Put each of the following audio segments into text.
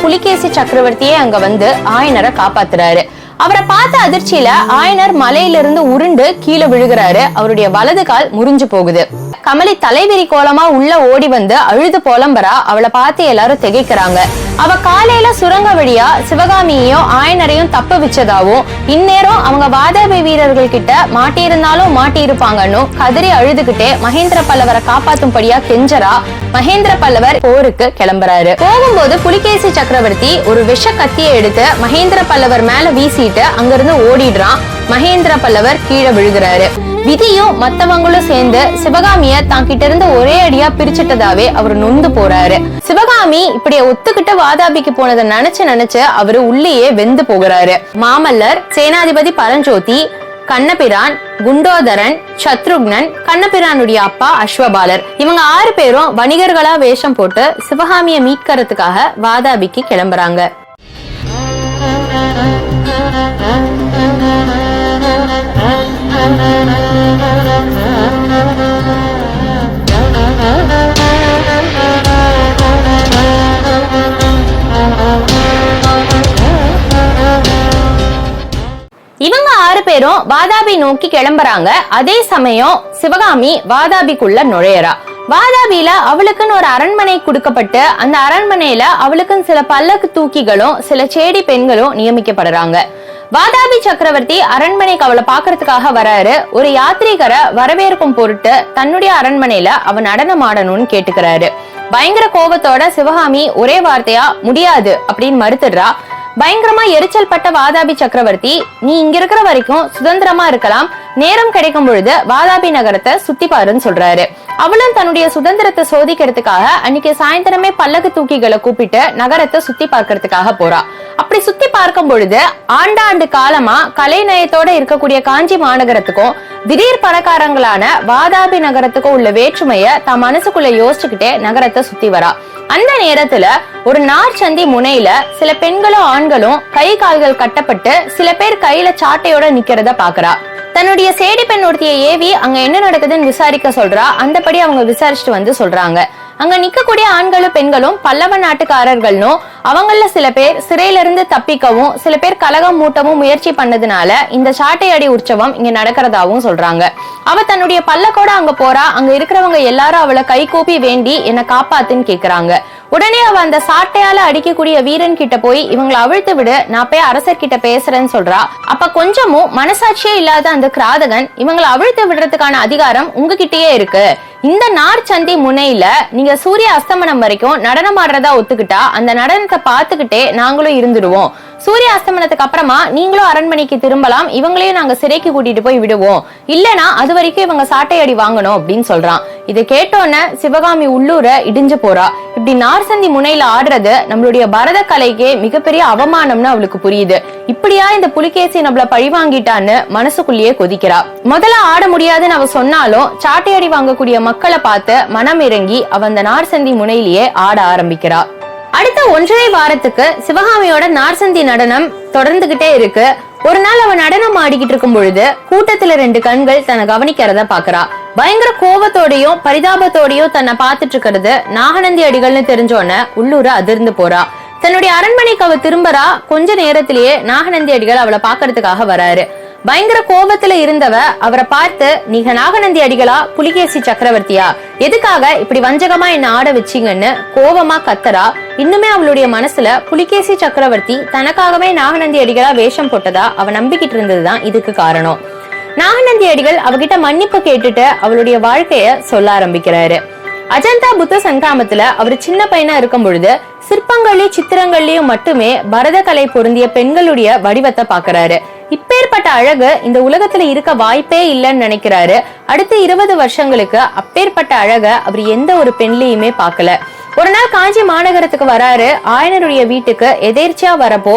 புலிகேசி சக்கரவர்த்தியே அங்க வந்து ஆயனரை காப்பாத்துறாரு. அவரை பார்த்த அதிர்ச்சியில ஆயனர் மலையிலிருந்து உருண்டு கீழே விழுகிறாரு. அவருடைய வலது கால் முறிஞ்சு போகுது. கமலி தலைவிரி கோலமா உள்ள ஓடி வந்து அழுது போலம்பரா அவளை பார்த்து எல்லாரும் திகைக்கிறாங்க. அவ காலையில சுரங்க வழியா சிவகாமியையும் ஆயனரையும் தப்ப வச்சதாவும் இந்நேரம் அவங்க வாதாபி வீரர்கள் கிட்ட மாட்டியிருந்தாலும் மாட்டியிருப்பாங்கன்னு கதறி அழுதுகிட்டே மகேந்திர பல்லவரை காப்பாத்தும்படியா கெஞ்சரா மகேந்திர பல்லவர் போருக்கு கிளம்புறாரு. போகும்போது புலிகேசி சக்கரவர்த்தி ஒரு விஷ கத்தியை எடுத்து மகேந்திர பல்லவர் மேல வீசிட்டு அங்கிருந்து ஓடிடுறான். மகேந்திர பல்லவர் கீழே விழுகிறாரு. விதியும் மத்தவங்களும் சேர்ந்து சிவகாமிய தான் கிட்ட இருந்து ஒரே அடியா பிரிச்சிட்டதாவே அவர் நொந்து போறாரு. சிவகாமி இப்படி ஒத்துக்கிட்டு வாதாபிக்கு போனதை நினைச்சு நினைச்சு அவரு உள்ளேயே வெந்து போகிறாரு. மாமல்லர் சேனாதிபதி பரஞ்சோதி கண்ணபிரான் குண்டோதரன் சத்ருக்னன் கண்ணபிரானுடைய அப்பா அஸ்வபாலர். இவங்க ஆறு பேரும் வணிகர்களா வேஷம் போட்டு சிவகாமியை மீட்கறதுக்காக வாதாபிக்கு கிளம்புறாங்க. இவங்க ஆறு பேரும் வாதாபி நோக்கி கிளம்புறாங்க. அதே சமயம் சிவகாமி வாதாபிக்குள்ள நுழையறா. வாதாபியில அவளுக்குன்னு ஒரு அரண்மனை கொடுக்கப்பட்டு அந்த அரண்மனையில அவளுக்குன்னு சில பல்லக்கு தூக்கிகளும் சில சேடி பெண்களும் நியமிக்கப்படுறாங்க. வாதாபி சக்கரவர்த்தி அரண்மனைக்கு அவளை பாக்குறதுக்காக வராரு. ஒரு யாத்ரீகரை வரவேற்கும் பொருட்டு தன்னுடைய அரண்மனையில அவ நடனம் ஆடணும்னு கேட்டுக்கிறாரு. பயங்கர கோபத்தோட சிவகாமி ஒரே வார்த்தையா? முடியாது அப்படின்னு மறுத்துடுறா. பயங்கரமா எரிச்சல் பட்ட வாதாபி சக்கரவர்த்தி நீ இங்க இருக்கிற வரைக்கும் சுதந்திரமா இருக்கலாம். நேரம் கிடைக்கும் பொழுது வாதாபி நகரத்தை சுத்தி பாருன்னு சொல்றாரு. அவளும் தன்னுடைய சுதந்திரத்தை சோதிக்கிறதுக்காக அன்னைக்கு சாயந்தரமே பல்லக்கு தூக்கிகளை கூப்பிட்டு நகரத்தை சுத்தி பார்க்கறதுக்காக போறா. அப்படி சுத்தி பார்க்கும் பொழுது ஆண்டாண்டு காலமா கலைநயத்தோட இருக்கக்கூடிய காஞ்சி மாநகரத்துக்கும் திடீர் பணக்காரங்களான வாதாபி நகரத்துக்கும் உள்ள வேற்றுமைய தான் மனசுக்குள்ள யோசிச்சுக்கிட்டே நகரத்தை சுத்தி வரா. அந்த நேரத்துல ஒரு நார்ச்சந்தி முனையில சில பெண்களும் ஆண்களும் கை கால்கள் கட்டப்பட்டு சில பேர் கையில சாட்டையோட நிக்கிறத பாக்குறா தன்னுடைய சேடி பெண் ஒருத்திய ஏவி அங்க என்ன நடக்குதுன்னு விசாரிக்க சொல்றா. அந்தபடி அவங்க விசாரிச்சுட்டு வந்து சொல்றாங்க. அங்க நிக்கக்கூடிய ஆண்களும் பெண்களும் பல்லவ நாட்டுக்காரர்கள்னும் அவங்கள சில பேர் சிறையில இருந்து தப்பிக்கவும் சில பேர் கலகம் மூட்டவும் முயற்சி பண்ணதுனால இந்த சாட்டையடி உற்சவம் இங்க நடக்கிறதாவும் சொல்றாங்க. அவ தன்னுடைய பல்லக்கோட அங்க போறா. அங்க இருக்கிறவங்க எல்லாரும் அவளை கை கூப்பி வேண்டி என்ன காப்பாத்துன்னு கேக்குறாங்க. உடனே அவ அந்த சாட்டையால அடிக்கக்கூடிய வீரன் கிட்ட போய் இவங்களை அவிழ்த்து விடு நான் போய் அரசர் கிட்ட பேசுறேன்னு சொல்றா. அப்ப கொஞ்சமும் மனசாட்சியே இல்லாத அந்த கிராதகன் இவங்களை அவிழ்த்து விடுறதுக்கான அதிகாரம் உங்ககிட்டயே இருக்கு. இந்த நார் சந்தி முனையில நீங்க சூரிய அஸ்தமனம் வரைக்கும் நடனம் ஆடுறதா ஒத்துக்கிட்டா அந்த நடனத்தை பார்த்துக்கிட்டே நாங்களும் இருந்துடுவோம் சூரிய அஸ்தமனத்துக்கு அப்புறமா நீங்களும் அரண்மனைக்கு திரும்பலாம் இவங்களையும் நாங்க சிறைக்கு கூட்டிட்டு போய் விடுவோம். இல்லனா அது வரைக்கும் இவங்க சாட்டை அடி வாங்கணும் அப்படின்னு சொல்றான். இதை கேட்டோன்னே சிவகாமி உள்ளூர இடிஞ்சு போறா. இப்படி நார்சந்தி முனையில ஆடுறது நம்மளுடைய பரத கலைக்கே மிகப்பெரிய அவமானம்னு அவளுக்கு புரியுது. இப்படியா இந்த புலிகேசி நம்மள பழி வாங்கிட்டான்னு மனசுக்குள்ளேயே கொதிக்கிறா. முதல்ல ஆட முடியாதுன்னு அவ சொன்னாலும் சாட்டையடி வாங்கக்கூடிய மக்களை பார்த்து மனம் இறங்கி அவ அந்த நார்சந்தி முனையிலேயே ஆட ஆரம்பிக்கிறா. அடுத்த ஒன்றரை வாரத்துக்கு சிவகாமியோட நார்சந்தி நடனம் தொடர்ந்துகிட்டே இருக்கு. ஒரு நாள் அவன் நடனம் ஆடிக்கிட்டு இருக்கும் பொழுது கூட்டத்துல ரெண்டு கண்கள் தன்னை கவனிக்கிறத பாக்குறா. பயங்கர கோபத்தோடையும் பரிதாபத்தோடையும் தன்னை பார்த்துட்டு இருக்கிறது நாகநந்தி அடிகள்னு தெரிஞ்சோன்ன உள்ளூர அதிர்ந்து போறா. தன்னுடைய அரண்மனைக்கு அவ திரும்பறா. கொஞ்ச நேரத்திலேயே நாகநந்தி அடிகள் அவளை பாக்குறதுக்காக வராரு. பயங்கர கோபத்துல இருந்தவ அவரை பார்த்து நீங்க நாகநந்தி அடிகளா? புலிகேசி சக்கரவர்த்தியா? எதுக்காக இப்படி வஞ்சகமா என்ன ஆட வச்சீங்கன்னு கோபமா கத்தரா இன்னுமே அவளுடைய மனசுல புலிகேசி சக்கரவர்த்தி தனக்காகவே நாகநந்தி அடிகளா வேஷம் போட்டதா அவ நம்பிக்கிட்டு இருந்ததுதான் இதுக்கு காரணம். நாகநந்தி அடிகள் அவகிட்ட மன்னிப்பு கேட்டுட்டு அவளுடைய வாழ்க்கைய சொல்ல ஆரம்பிக்கிறாரு. அஜந்தா புத்த சங்கிராமத்துல அவர் சின்ன பையனா இருக்கும் பொழுது சிற்பங்கள்லயும் சித்திரங்கள்லயும் மட்டுமே பரதகலை பொருந்திய பெண்களுடைய வடிவத்தை பாக்குறாரு இப்பேற்பட்ட அழகு இந்த உலகத்துல இருக்க வாய்ப்பே இல்லைன்னு நினைக்கிறாரு. அடுத்த இருபது வருஷங்களுக்கு அப்பேற்பட்ட அழக அவர் எந்த ஒரு பெண்லையுமே பார்க்கல. ஒரு நாள் காஞ்சி மாநகரத்துக்கு வராரு. ஆயனருடைய வீட்டுக்கு எதேர்ச்சியா வரப்போ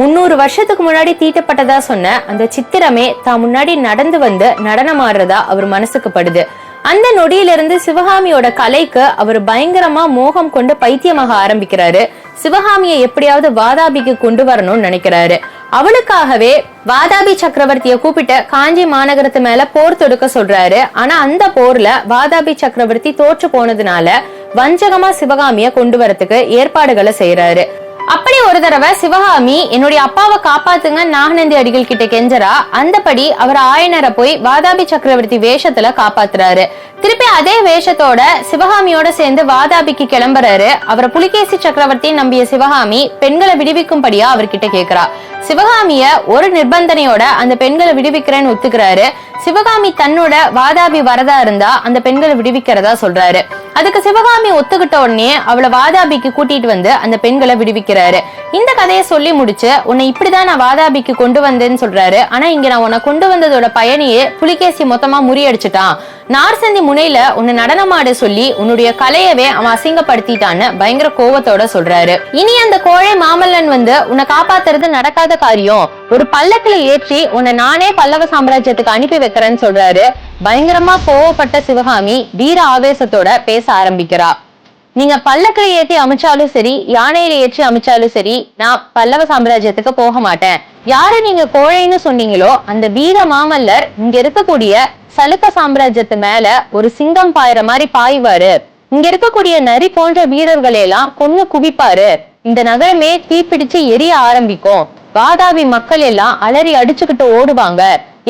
முன்னூறு வருஷத்துக்கு முன்னாடி தீட்டப்பட்டதா சொன்ன அந்த சித்திரமே தான் முன்னாடி நடந்து வந்து நடனம் ஆடுறதா அவர் மனசுக்கு படுது. அந்த நொடியிலிருந்து சிவகாமியோட கலைக்கு அவர் பயங்கரமா மோகம் கொண்டு பைத்தியமாக ஆரம்பிக்கிறாரு. சிவகாமியை எப்படியாவது வாதாபிக்கு கொண்டு வரணும்னு நினைக்கிறாரு. அவளுக்காகவே வாதாபி சக்கரவர்த்திய கூப்பிட்டு காஞ்சி மாநகரத்து மேல போர் தொடுக்க சொல்றாரு. ஆனா அந்த போர்ல வாதாபி சக்கரவர்த்தி தோற்று போனதுனால வஞ்சகமா சிவகாமிய கொண்டு வரத்துக்கு ஏற்பாடுகளை செய்யறாரு அப்படி ஒரு தடவை சிவகாமி என்னுடைய அப்பாவை காப்பாத்துங்க நாகநந்தி அடிகள் கிட்ட கெஞ்சரா அந்தபடி அவர் ஆயனரை போய் வாதாபி சக்கரவர்த்தி வேஷத்துல காப்பாத்துறாரு. திருப்பி அதே வேஷத்தோட சிவகாமியோட சேர்ந்து வாதாபிக்கு கிளம்புறாரு. அவரை புலிகேசி சக்கரவர்த்தி நம்பிய சிவகாமி பெண்களை விடுவிக்கும்படியா அவர்கிட்ட கேக்குறா. சிவகாமிய ஒரு நிர்பந்தனையோட அந்த பெண்களை விடுவிக்கிறேன்னு ஒத்துக்கிறாரு. சிவகாமி தன்னோட வாதாபி வரதா இருந்தா அந்த பெண்களை விடுவிக்கிறதா சொல்றாரு. அதுக்கு சிவகாமி ஒத்துக்கிட்ட உடனே அவளை வாதாபிக்கு கூட்டிட்டு வந்து அந்த பெண்களை விடுவிக்கிறாரு. இந்த கதையை சொல்லி முடிச்சு உன்னை இப்படிதான் நான் வாதாபிக்கு கொண்டு வந்தேன்னு சொல்றாரு. ஆனா இங்க நான் உன்னை கொண்டு வந்ததோட பயணியே புலிகேசி மொத்தமா முறியடிச்சிட்டான். நார்சந்தி முனையில உன்னை நடனமாட சொல்லி உன்னுடைய கலையவே அவன் அசிங்கப்படுத்திட்டான்னு பயங்கர கோவத்தோட சொல்றாரு. இனி அந்த கோழை மாமல்லன் வந்து உன்னை காப்பாத்துறது நடக்காத காரியம். ஒரு பல்லக்குல ஏற்றி உன்னை நானே பல்லவ சாம்ராஜ்யத்துக்கு அனுப்பி வைக்கிறேன்னு சொல்றாரு. பயங்கரமா கோவப்பட்ட சிவகாமி வீர ஆவேசத்தோட பேச ஆரம்பிக்கிறா. நீங்க பல்லக்கில ஏற்றி அமைச்சாலும் சரி யானையில ஏற்றி அமைச்சாலும் சரி நான் பல்லவ சாம்ராஜ்யத்துக்கு போக மாட்டேன். யாரு நீங்க கோழைன்னு சொன்னீங்களோ அந்த வீர மாமல்லர் இங்க இருக்கக்கூடிய சலுக்க சாம்ராஜ்யத்து மேல ஒரு சிங்கம் பாயிற மாதிரி பாய்வாரு. இங்க இருக்கக்கூடிய நரி போன்ற வீரர்களை எல்லாம் கொன்னு குவிப்பாரு. இந்த நகரமே தீப்பிடிச்சு எரிய ஆரம்பிக்கும். வாதாபி மக்கள் எல்லாம் அலறி அடிச்சுக்கிட்டு ஓடுவாங்க.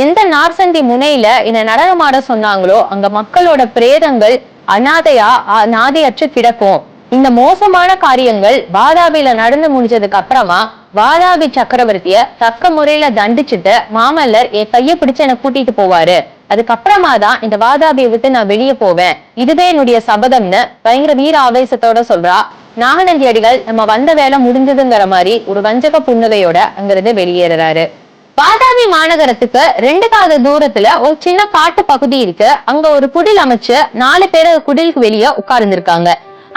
எந்த நார்சந்தி முனையில என்ன நடனமாட சொன்னாங்களோ அங்க மக்களோட பிரேதங்கள் அனாதையா அ- நாதையற்று கிடக்கும் இந்த மோசமான காரியங்கள் வாதாபில நடந்து முடிஞ்சதுக்கு அப்புறமா வாதாபி சக்கரவர்த்திய தக்க முறையில தண்டிச்சுட்டு மாமல்லர் என் கைய பிடிச்சு என்ன கூட்டிட்டு போவாரு. அதுக்கப்புறமா தான் இந்த வாதாபியை விட்டு நான் வெளியே போவேன். இதுவே என்னுடைய சபதம்னு பயங்கர வீர ஆவேசத்தோட சொல்றா. நாகநந்தி அடிகள் நம்ம வந்த வேலை முடிஞ்சதுங்கிற மாதிரி ஒரு வஞ்சக புன்னகையோட அங்கிருந்து வெளியேறாரு வாதாபி மாநகரத்துக்கு ரெண்டு காத தூரத்துல ஒரு சின்ன காட்டு பகுதி இருக்கு. அங்க ஒரு குடில் அமைச்சு நாலு பேர் குடிலுக்கு வெளியே உட்கார்ந்துருக்காங்க.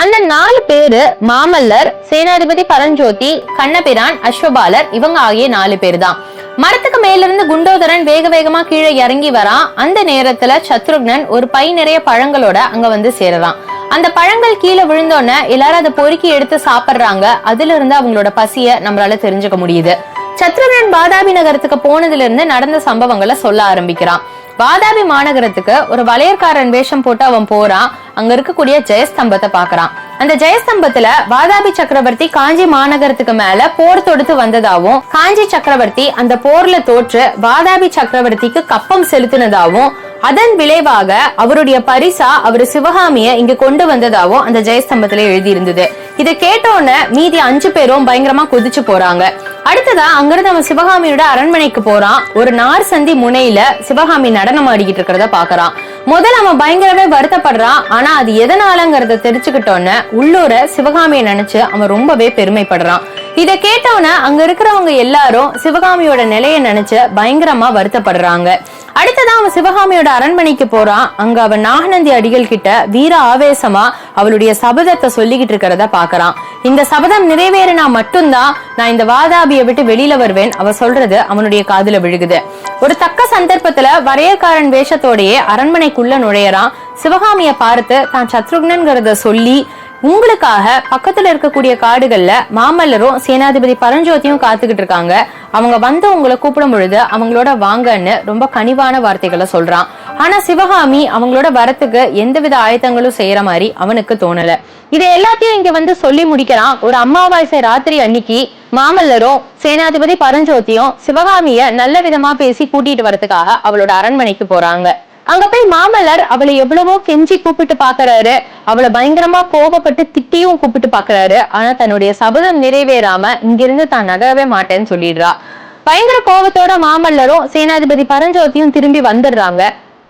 அந்த நாலு பேரு மாமல்லர் சேனாதிபதி பரஞ்சோதி கண்ணபிரான் அஸ்வபாலர் இவங்க ஆகிய நாலு பேர் தான் மரத்துக்கு மேல இருந்து குண்டோதரன் வேக வேகமா கீழே இறங்கி வரான். அந்த நேரத்துல சத்ருக்னன் ஒரு பை நிறைய பழங்களோட அங்க வந்து சேரலாம் அந்த பழங்கள் கீழே விழுந்தோன்னே எல்லாரும் அதை பொறுக்கி எடுத்து சாப்பிடுறாங்க. அதுல இருந்து அவங்களோட பசிய நம்மளால தெரிஞ்சுக்க முடியுது. சத்ருகன் பாதாபி நகரத்துக்கு போனதுல இருந்து நடந்த சம்பவங்களை சொல்ல ஆரம்பிக்கிறான். வாதாபி மாநகரத்துக்கு ஒரு வளையற்காரன் வேஷம் போட்டு அவன் போறான். அங்க இருக்கக்கூடிய ஜெயஸ்தம்பத்தை பாக்குறான் அந்த ஜெயஸ்தம்பத்துல வாதாபி சக்கரவர்த்தி காஞ்சி மாநகரத்துக்கு மேல போர் தொடுத்து வந்ததாவும் காஞ்சி சக்கரவர்த்தி அந்த போர்ல தோற்று வாதாபி சக்கரவர்த்திக்கு கப்பம் செலுத்தினதாவும் அதன் விளைவாக அவருடைய பரிசா அவர் சிவகாமிய இங்க கொண்டு வந்ததாவும் அந்த ஜெயஸ்தம்பத்துல எழுதி இருந்தது இதை கேட்டோன்னு மீதி அஞ்சு பேரும் பயங்கரமா கொதிச்சு போறாங்க. அடுத்ததா அங்கிருந்து அவன் சிவகாமியோட அரண்மனைக்கு போறான். ஒரு நார் சந்தி முனையில சிவகாமி நடனம் ஆடிக்கிட்டு இருக்கிறத பாக்குறான் முதல்ல அவன் பயங்கரமே வருத்தப்படுறான். ஆனா அது எதனாலங்கிறத தெரிஞ்சுக்கிட்டோன்னு உள்ளூர சிவகாமியை நினைச்சு அவன் ரொம்பவே பெருமைப்படுறான். இத கேட்டவன அங்க இருக்கிறவங்க எல்லாரும் சிவகாமியோட நிலைய நினைச்சு பயங்கரமா வருத்தப்படுறாங்க. அடுத்ததான் அவன் சிவகாமியோட அரண்மனைக்கு போறான். அங்க அவன் நாகநந்தி அடிகள் கிட்ட வீர ஆவேசமா அவளுடைய சபதத்தை சொல்லிக்கிட்டு இருக்கிறத பாக்குறான் இந்த சபதம் நிறைவேறினா மட்டும்தான் நான் இந்த வாதாபியை விட்டு வெளியில வருவேன். அவ சொல்றது அவனுடைய காதுல விழுகுது. ஒரு தக்க சந்தர்ப்பத்துல வரையக்காரன் வேஷத்தோடையே அரண்மனைக்குள்ள நுழையறான். சிவகாமிய பார்த்து தான் சத்ருக்னன்கிறத சொல்லி உங்களுக்காக பக்கத்துல இருக்கக்கூடிய காடுகள்ல மாமல்லரும் சேனாதிபதி பரஞ்சோதியும் காத்துக்கிட்டு இருக்காங்க. அவங்க வந்து உங்களை கூப்பிடும் பொழுது அவங்களோட வாங்கன்னு ரொம்ப கனிவான வார்த்தைகளை சொல்றான். ஆனா சிவகாமி அவங்களோட வரத்துக்கு எந்தவித ஆயத்தங்களும் செய்யற மாதிரி அவனுக்கு தோணல. இதை எல்லாத்தையும் இங்க வந்து சொல்லி முடிக்கிறான் ஒரு அம்மாவாசை ராத்திரி அன்னைக்கு மாமல்லரும் சேனாதிபதி பரஞ்சோதியும் சிவகாமிய நல்ல விதமா பேசி கூட்டிட்டு வரதுக்காக அவளோட அரண்மனைக்கு போறாங்க. அங்க போய் மாமல்லர் அவளை எவ்வளவோ கெஞ்சி கூப்பிட்டு பாக்குறாரு. அவளை பயங்கரமா கோபப்பட்டு திட்டியும் கூப்பிட்டு பாக்குறாரு. ஆனா தன்னுடைய சபதம் நிறைவேறாம இங்கிருந்து தான் நகரவே மாட்டேன்னு சொல்லிடுறா. பயங்கர கோபத்தோட மாமல்லரும் சேனாதிபதி பரஞ்சோதியும் திரும்பி வந்துடுறாங்க.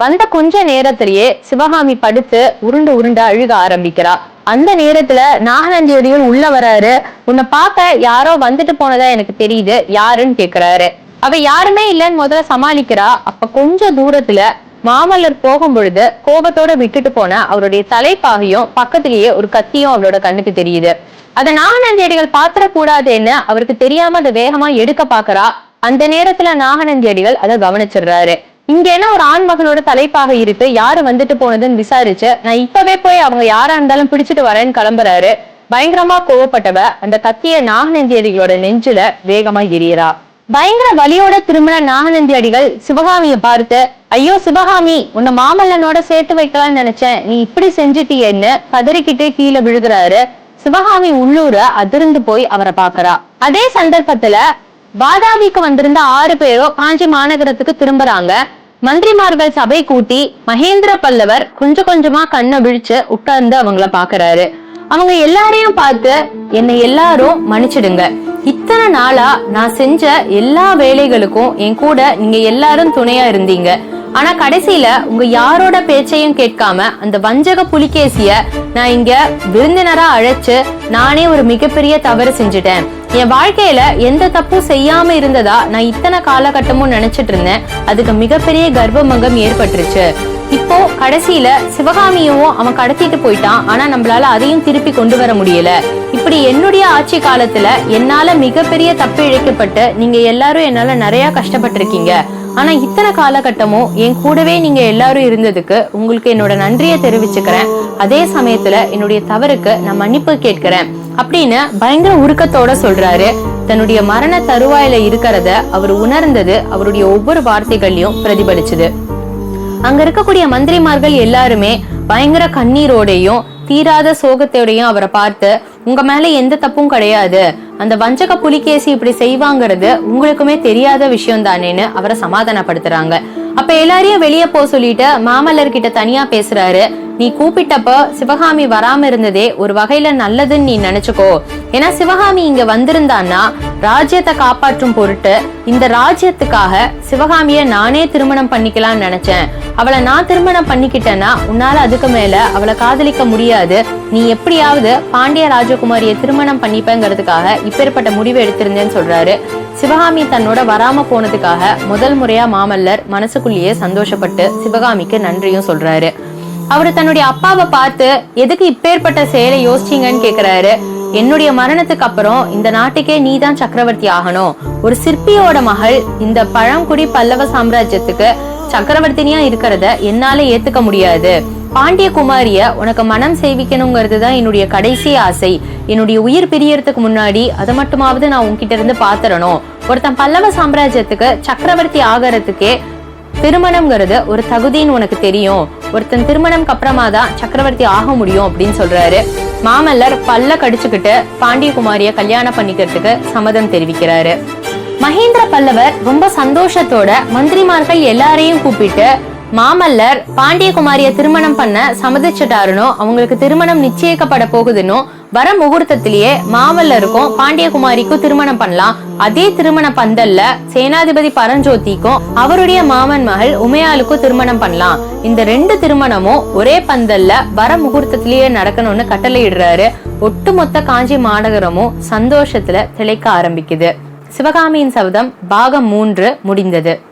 வந்த கொஞ்ச நேரத்திலேயே சிவகாமி படுத்து உருண்டு உருண்டு அழுக ஆரம்பிக்கிறா. அந்த நேரத்துல நாகநந்தியடிகள் உள்ள வராரு. உன்னை பார்க்க யாரோ வந்துட்டு போனதா எனக்கு தெரியுது. யாருன்னு கேக்குறாரு. அவ யாருமே இல்லைன்னு முதல்ல சமாளிக்கிறா. அப்ப கொஞ்ச தூரத்துல மாமல்லர் போகும் பொழுது கோபத்தோட விட்டுட்டு போன அவருடைய தலைப்பாகையும் பக்கத்திலேயே ஒரு கத்தியும் அவளோட கண்ணுக்கு தெரியுது. அதை நாகநந்தியடிகள் பாத்திரக்கூடாதுன்னு அவருக்கு தெரியாம அதை வேகமா எடுக்க பாக்குறா அந்த நேரத்துல நாகநந்தியடிகள் அதை கவனிச்சிடுறாரு. இங்க என்ன ஒரு ஆண் மகனோட தலைப்பாக இருக்கு யாரு வந்துட்டு போனதுன்னு விசாரிச்சு நான் இப்பவே போய் அவங்க யாரா இருந்தாலும் பிடிச்சிட்டு வரேன்னு கிளம்புறாரு. பயங்கரமா கோவப்பட்டவ அந்த கத்திய நாகநந்தியடிகளோட நெஞ்சில வேகமா எரியறா. பயங்கர வலியோட திரும்பின நாகநந்தி அடிகள் சிவகாமிய பார்த்து ஐயோ சிவகாமி உன்னை மாமல்லனோட சேர்த்து வைக்கலாம்னு நினைச்சேன். நீ இப்படி செஞ்சுட்டியேன்னு கதறிக்கிட்டே கீழே விழுகிறாரு. சிவகாமி உள்ளூர அதிர்ந்து போய் அவரை பாக்குறா அதே சந்தர்ப்பத்துல வாதாபிக்கு வந்திருந்த ஆறு பேரும் காஞ்சி மாநகரத்துக்கு திரும்புறாங்க. மந்திரிமார்கள் சபை கூட்டி மகேந்திர பல்லவர் கொஞ்சம் கொஞ்சமா கண்ணை விழிச்சு உட்கார்ந்து அவங்கள பாக்குறாரு அவங்க எல்லாரையும் பார்த்து என்னை எல்லாரும் மன்னிச்சிடுங்க. இத்தனை நாளா நான் செஞ்ச எல்லா வேலைகளுக்கும் என் கூட நீங்க எல்லாரும் துணையா இருந்தீங்க. ஆனா கடைசியில உங்க யாரோட பேச்சையும் கேட்காம அந்த வஞ்சக புலிகேசிய நான் இங்க விருந்தினரா அழைச்சு நானே ஒரு மிகப்பெரிய தவறு செஞ்சுட்டேன். என் வாழ்க்கையில எந்த தப்பும் செய்யாம இருந்ததா நான் இத்தனை காலகட்டமும் நினைச்சிட்டு இருந்தேன். அதுக்கு மிகப்பெரிய கர்ப்பமங்கம் ஏற்பட்டுருச்சு. இப்போ கடைசியில சிவகாமியவும் அவன் கடத்திட்டு போயிட்டான். ஆனா நம்மளால அதையும் திருப்பி கொண்டு வர முடியல. இப்படி என்னுடைய ஆட்சி காலத்துல என்னால மிகப்பெரிய தப்பு இழைக்கப்பட்டு நீங்க எல்லாரும் என்னால நிறைய கஷ்டப்பட்டிருக்கீங்க. ஆனா இத்தனை காலகட்டமும் என் கூடவே நீங்க எல்லாரும் இருந்ததுக்கு உங்களுக்கு என்னோட நன்றியை தெரிவிச்சுக்கிறேன். அதே சமயத்துல என்னுடைய தவறுக்கு நான் மன்னிப்பு கேட்கிறேன். அப்படின்னு பயங்கர உருக்கத்தோட சொல்றாரு. தன்னுடைய மரண தருவாயில இருக்கிறத அவர் உணர்ந்தது அவருடைய ஒவ்வொரு வார்த்தைகள்லயும் பிரதிபலிச்சது. அங்க இருக்கக்கூடிய மந்திரிமார்கள் எல்லாருமே பயங்கர கண்ணீரோடையும் தீராத சோகத்தோடையும் அவரை பார்த்து உங்க மேல எந்த தப்பும் கிடையாது. அந்த வஞ்சக புலிகேசி இப்படி செய்வாங்கிறது உங்களுக்குமே தெரியாத விஷயம் தானேன்னு அவரை சமாதானப்படுத்துறாங்க. அப்ப எல்லாரையும் வெளியே போக சொல்லிட்டு மாமல்லர் கிட்ட தனியா பேசுறாரு. நீ கூப்பிட்டப்ப சிவகாமி வராம இருந்ததே ஒரு வகையில நல்லதுன்னு நீ நினைச்சுக்கோ. ஏன்னா சிவகாமி இங்க வந்திருந்தான்னா ராஜ்யத்தை காப்பாற்றும் பொருட்டு இந்த ராஜ்யத்துக்காக சிவகாமிய நானே திருமணம் பண்ணிக்கலாம்னு நினைச்சேன். அவளை நான் திருமணம் பண்ணிக்கிட்டேன்னா உன்னால அதுக்கு மேல அவளை காதலிக்க முடியாது. நீ எப்படியாவது பாண்டிய ராஜகுமாரியை திருமணம் பண்ணிப்பேங்கிறதுக்காக இப்பேற்பட்ட முடிவு எடுத்திருந்தேன்னு சொல்றாரு. சிவகாமி தன்னோட வராம போனதுக்காக முதல் முறையா மாமல்லர் மனசுக்குள்ளேயே சந்தோஷப்பட்டு சிவகாமிக்கு நன்றியும் சொல்றாரு. அவரு தன்னுடைய அப்பாவை பார்த்து எதுக்கு இப்பேற்பட்ட செயலை யோசிச்சீங்கன்னு கேக்குறாரு. என்னுடைய மரணத்துக்கு அப்புறம் இந்த நாட்டுக்கே நீதான் சக்கரவர்த்தி ஆகணும். ஒரு சிற்பியோட மகள் இந்த பழங்குடி பல்லவ சாம்ராஜ்யத்துக்கு சக்கரவர்த்தினியா இருக்கிறத என்னால ஏத்துக்க முடியாது. பாண்டிய குமாரிய உனக்கு மனம் செய்விக்கணுங்கிறது தான் என்னுடைய கடைசி ஆசை. என்னுடைய உயிர் பிரியறதுக்கு முன்னாடி அதை மட்டுமாவது நான் உன்கிட்ட இருந்து பாத்துறணும் ஒருத்தன் பல்லவ சாம்ராஜ்யத்துக்கு சக்கரவர்த்தி ஆகறதுக்கே திருமணம்ங்கிறது ஒரு தகுதின்னு உனக்கு தெரியும். ஒருத்தன் திருமணம்க்கு அப்புறமா தான் சக்கரவர்த்தி ஆக முடியும் அப்படின்னு சொல்றாரு. மாமல்லர் பல்ல கடிச்சுக்கிட்டு பாண்டியகுமாரிய கல்யாணம் பண்ணிக்கிறதுக்கு சம்மதம் தெரிவிக்கிறாரு. மகேந்திர பல்லவர் ரொம்ப சந்தோஷத்தோட மந்திரிமார்கள் எல்லாரையும் கூப்பிட்டு மாமல்லர் பாண்டியகுமாரிய திருமணம் பண்ண சம்மதிச்சிட்டாருனோ அவங்களுக்கு திருமணம் நிச்சயிக்கப்பட போகுதுன்னோ வர முகூர்த்தத்திலேயே மாமல்லருக்கும் பாண்டியகுமாரிக்கும் திருமணம் பண்ணலாம். அதே திருமண பந்தல்ல சேனாதிபதி பரஞ்சோதிக்கும் அவருடைய மாமன் மகள் உமையாளுக்கும் திருமணம் பண்ணலாம். இந்த ரெண்டு திருமணமும் ஒரே பந்தல்ல வர முகூர்த்தத்திலேயே நடக்கணும்னு கட்டளையிடுறாரு. ஒட்டுமொத்த காஞ்சி மாநகரமும் சந்தோஷத்துல திளைக்க ஆரம்பிக்குது. சிவகாமியின் சபதம் பாகம் மூன்று முடிந்தது.